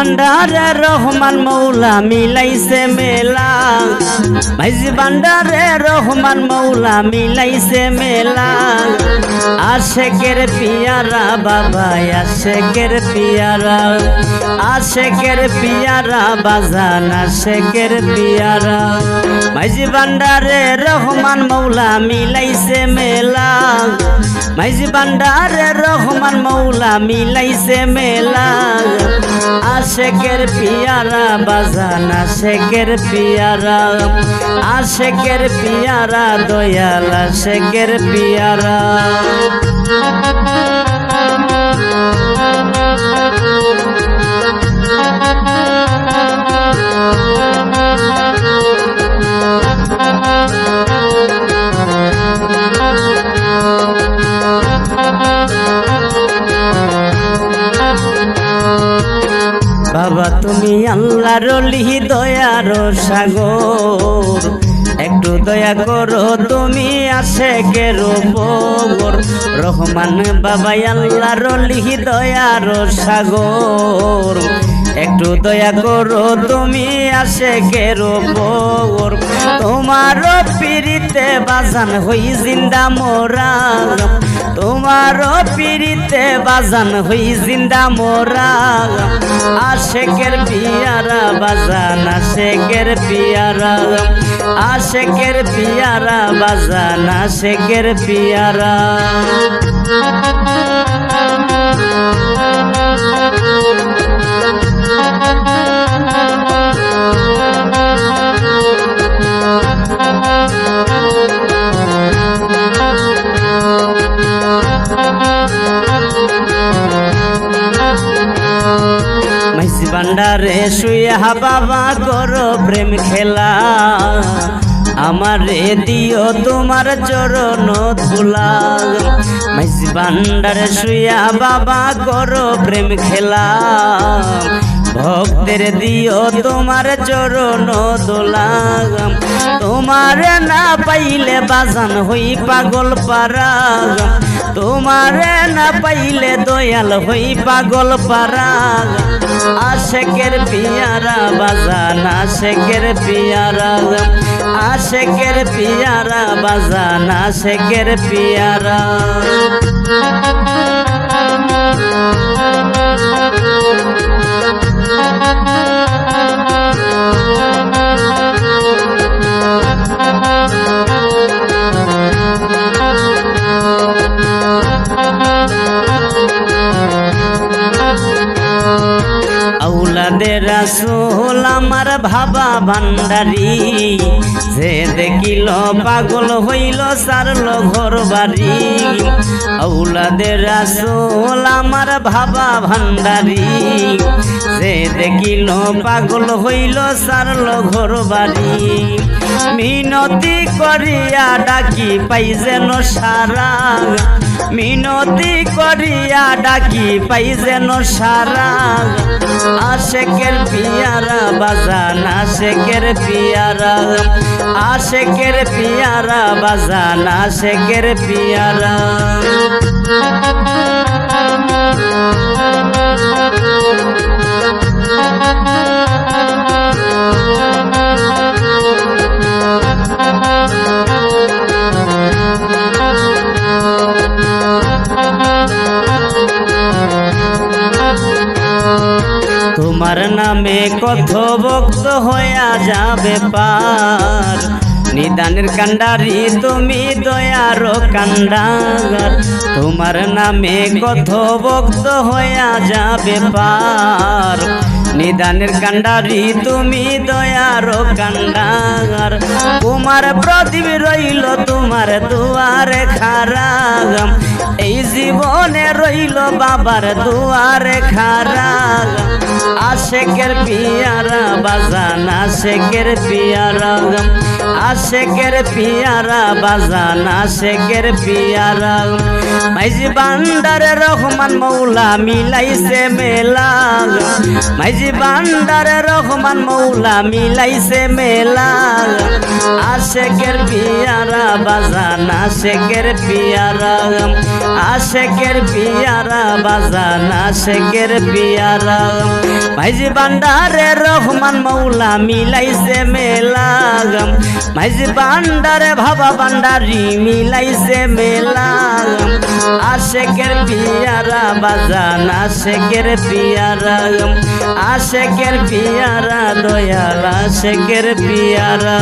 ভান্ডারে রহমান মৌলা মিলাইছে মেলা মাইজি ভান্ডারে রহমান মৌলা মিলাইছে মেলা আশেকের পিয়ারা বাবা, আশেকের পিয়ারা। আশেকের পিয়ারা বাজান, আশেকের পিয়ারা। মাইজি ভান্ডারে রহমান মৌলা মিলাইছে মেলা। মাইজি বান্ডারে রহমান মৌলা মিলাইছে মেলা। আশেকের পিয়ারা, বাজান আশেকের পিয়ারা। আশেকের পিয়ারা, দয়াল আশেকের পিয়ারা। বাবা, তুমি আল্লাহর লিহি দয়ার সাগর। একটু দয়া করো, তুমি আসে গেরো বগর রহমান বাবা, আল্লাহর লিহি দয়ার সাগর। একটু দয়া করো, তুমি আসে গেরো বগর তোমার পিড়িতে বাজান হই জিন্দা মোরা। তোমার পিড়িতে বাজান হই জিন্দা মোরা। আশেকের পিয়ারা বাজান, আশেকের পিয়ারা। আশেকের পিয়ারা বাজান, আশেকের পিয়ারা। মাইসি ভান্ডারে শুয়া বাবা করো প্রেম খেলা। আমারে দিও তোমার চরণ ধুলা। মাইসি ভান্ডারে শুয়া বাবা করো প্রেম খেলা। ভক্তের দিও তোমার চরণ দোলা তোমার না পাইলে বাজান হই পাগল পারা। তোমার না পাইলে দয়াল হই পাগল পারা আশেকের পিয়ারা বাজান, আশেকের পিয়ারা আশেকের পিয়ারা বাজান, আশেকের পিয়ারা। আউলাদের রাসূল আমার ভাবা ভান্ডারি। যে দেখিল পাগল হইল সারল ঘর বাড়ি। আউলাদের রাসুল আমার ভাবা ভান্ডারি। যে দেখিল পাগল হইল সারল ঘর বাড়ি। মিনতি করিয়া ডাকি পাই যেন সারা মিনতি করিয়া ডাকি পাই যেন সারা আশেকের পিয়ারা বাজান, আশেকের পিয়ারা আশেকের পিয়ারা বাজান, আশেকের পিয়ারা তোমার নামে কত ভক্ত হইয়া যাবে পার। নিদানের কান্ডারি তুমি দয়ার কান্ডাগার তোমার নামে কত ভক্ত হইয়া যাবে পার। নিদানের কান্ডারি তুমি দয়ার কান্ডাগার তোমার প্রদীপ রইল তোমার দুয়ারে খারাগাম। এই জীবনে রইল বাবার দুয়ারে খারাগাম আশেকের পিয়ারা বাজান, আশেকের পিয়ারা আশেকের পিয়ারা বাজান, আশেকের পিয়ারা মাইজি বান্দার রহমান মৌলা মিলাইছে মেলা। মাইজি বান্দার রহমান মৌলা মিলাইছে মেলা। আশেকের পিয়ারা বাজান আশেকের পিয়ারা। আশেকের পিয়ারা বাজান আশেকের পিয়ারা। মাইজি বান্ডারে রহমান মৌলা মিলাইছে মেলাগম। মাইজি বান্ডারে ভাবা বান্ডারি মিলাইছে মেলাগম। আশেকের পিয়ারা বাজান, আশেকের পিয়ারা আশেকের পিয়ারা দয়াল, আশেকের পিয়ারা।